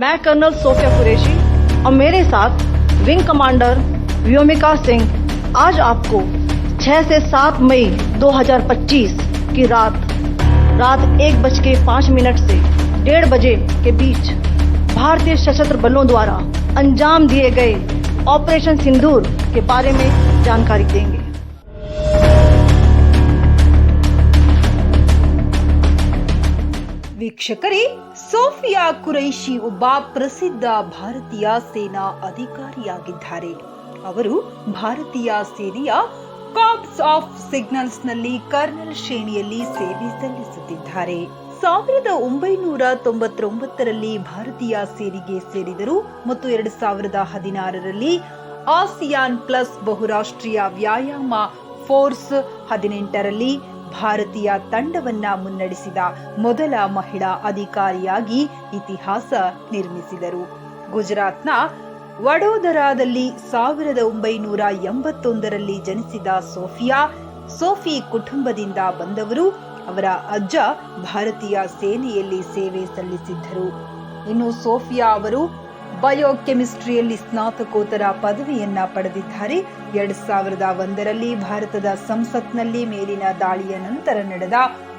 मैं colonel Sophia Qureshi और मेरे साथ विंग कमांडर व्योमिका सिंह आज आपको 6 से 7 मई 2025 की रात रात एक बज के पाँच मिनट से डेढ़ बजे के बीच भारतीय सशस्त्र बलों द्वारा अंजाम दिए गए ऑपरेशन सिंदूर के बारे में जानकारी देंगे। ವೀಕ್ಷಕರೇ, ಸೋಫಿಯಾ ಕುರೈಶಿ ಒಬ್ಬ ಪ್ರಸಿದ್ಧ ಭಾರತೀಯ ಸೇನಾ ಅಧಿಕಾರಿಯಾಗಿದ್ದಾರೆ. ಅವರು ಭಾರತೀಯ ಸೇನೆಯ ಕಾಪ್ಸ್ ಆಫ್ ಸಿಗ್ನಲ್ಸ್ನಲ್ಲಿ ಕರ್ನಲ್ ಶ್ರೇಣಿಯಲ್ಲಿ ಸೇವೆ ಸಲ್ಲಿಸುತ್ತಿದ್ದಾರೆ. ಸಾವಿರದ ಒಂಬೈನೂರ ತೊಂಬತ್ತೊಂಬತ್ತರಲ್ಲಿ ಭಾರತೀಯ ಸೇನೆಗೆ ಸೇರಿದರು ಮತ್ತು ಎರಡು ಸಾವಿರದ ಹದಿನಾರರಲ್ಲಿ ಆಸಿಯಾನ್ ಪ್ಲಸ್ ಬಹುರಾಷ್ಟ್ರೀಯ ವ್ಯಾಯಾಮ ಫೋರ್ಸ್ ಹದಿನೆಂಟರಲ್ಲಿ ಭಾರತೀಯ ತಂಡವನ್ನ ಮುನ್ನಡೆಸಿದ ಮೊದಲ ಮಹಿಳಾ ಅಧಿಕಾರಿಯಾಗಿ ಇತಿಹಾಸ ನಿರ್ಮಿಸಿದರು. ಗುಜರಾತ್ನ ವಡೋದರಾದಲ್ಲಿ ಸಾವಿರದ ಒಂಬೈನೂರ ಎಂಬತ್ತೊಂದರಲ್ಲಿ ಜನಿಸಿದ ಸೋಫಿಯಾ, ಸೋಫಿ ಕುಟುಂಬದಿಂದ ಬಂದವರು. ಅವರ ಅಜ್ಜ ಭಾರತೀಯ ಸೇನೆಯಲ್ಲಿ ಸೇವೆ ಸಲ್ಲಿಸಿದ್ದರು. ಇನ್ನು ಸೋಫಿಯಾ ಅವರು ಬಯೋಕೆಮಿಸ್ಟ್ರಿಯಲ್ಲಿ ಸ್ನಾತಕೋತ್ತರ ಪದವಿಯನ್ನ ಪಡೆದಿದ್ದಾರೆ. ಎರಡ್ ಸಾವಿರದ ಒಂದರಲ್ಲಿ ಭಾರತದ ಸಂಸತ್ನಲ್ಲಿ ಮೇಲಿನ ದಾಳಿಯ ನಂತರ ನಡೆದ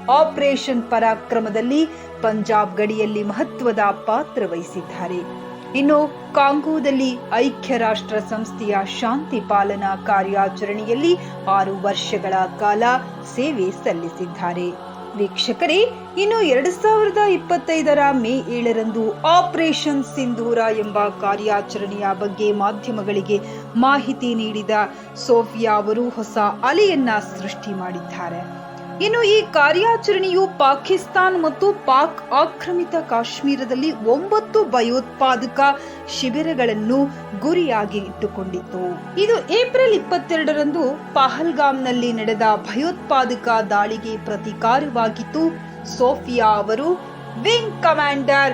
ಆಪರೇಷನ್ ಪರಾಕ್ರಮದಲ್ಲಿ ಪಂಜಾಬ್ ಗಡಿಯಲ್ಲಿ ಮಹತ್ವದ ಪಾತ್ರ ವಹಿಸಿದ್ದಾರೆ. ಇನ್ನು ಕಾಂಗೋದಲ್ಲಿ ಐಕ್ಯ ರಾಷ್ಟ್ರ ಸಂಸ್ಥೆಯ ಶಾಂತಿ ಪಾಲನಾ ಕಾರ್ಯಾಚರಣೆಯಲ್ಲಿ ಆರು ವರ್ಷಗಳ ಕಾಲ ಸೇವೆ ಸಲ್ಲಿಸಿದ್ದಾರೆ. ವೀಕ್ಷಕರೇ, ಇನ್ನು ಎರಡು ಸಾವಿರದ ಇಪ್ಪತ್ತೈದರ ಮೇ ಏಳರಂದು ಆಪರೇಷನ್ ಸಿಂಧೂರ ಎಂಬ ಕಾರ್ಯಾಚರಣೆಯ ಬಗ್ಗೆ ಮಾಧ್ಯಮಗಳಿಗೆ ಮಾಹಿತಿ ನೀಡಿದ ಸೋಫಿಯಾ ಅವರು ಹೊಸ ಅಲೆಯನ್ನ ಸೃಷ್ಟಿ ಮಾಡಿದ್ದಾರೆ. ಇನ್ನು ಈ ಕಾರ್ಯಾಚರಣೆಯು ಪಾಕಿಸ್ತಾನ್ ಮತ್ತು ಪಾಕ್ ಆಕ್ರಮಿತ ಕಾಶ್ಮೀರದಲ್ಲಿ ಒಂಬತ್ತು ಭಯೋತ್ಪಾದಕ ಶಿಬಿರಗಳನ್ನು ಗುರಿಯಾಗಿ ಇಟ್ಟುಕೊಂಡಿತ್ತು. ಇದು ಏಪ್ರಿಲ್ ಇಪ್ಪತ್ತೆರಡರಂದು ಪಹಲ್ಗಾಮ್ನಲ್ಲಿ ನಡೆದ ಭಯೋತ್ಪಾದಕ ದಾಳಿಗೆ ಪ್ರತೀಕಾರವಾಗಿತ್ತು. ಸೋಫಿಯಾ ಅವರು ವಿಂಗ್ ಕಮಾಂಡರ್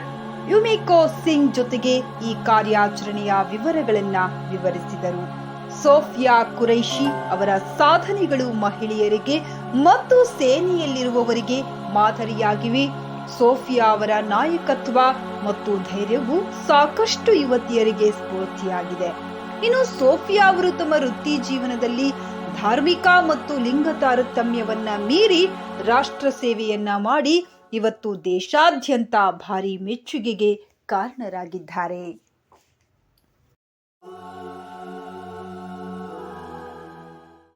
ಯುಮಿಕೋ ಸಿಂಗ್ ಜೊತೆಗೆ ಈ ಕಾರ್ಯಾಚರಣೆಯ ವಿವರಗಳನ್ನ ವಿವರಿಸಿದರು. ಸೋಫಿಯಾ ಕುರೈಶಿ ಅವರ ಸಾಧನೆಗಳು ಮಹಿಳೆಯರಿಗೆ ಮತ್ತು ಸೇನೆಯಲ್ಲಿರುವವರಿಗೆ ಮಾದರಿಯಾಗಿವೆ. ಸೋಫಿಯಾ ಅವರ ನಾಯಕತ್ವ ಮತ್ತು ಧೈರ್ಯವು ಸಾಕಷ್ಟು ಯುವತಿಯರಿಗೆ ಸ್ಫೂರ್ತಿಯಾಗಿದೆ. ಇನ್ನು ಸೋಫಿಯಾ ಅವರು ತಮ್ಮ ವೃತ್ತಿ ಜೀವನದಲ್ಲಿ ಧಾರ್ಮಿಕ ಮತ್ತು ಲಿಂಗ ತಾರತಮ್ಯವನ್ನ ಮೀರಿ ರಾಷ್ಟ್ರ ಸೇವೆಯನ್ನ ಮಾಡಿ ಇವತ್ತು ದೇಶಾದ್ಯಂತ ಭಾರಿ ಮೆಚ್ಚುಗೆಗೆ ಕಾರಣರಾಗಿದ್ದಾರೆ.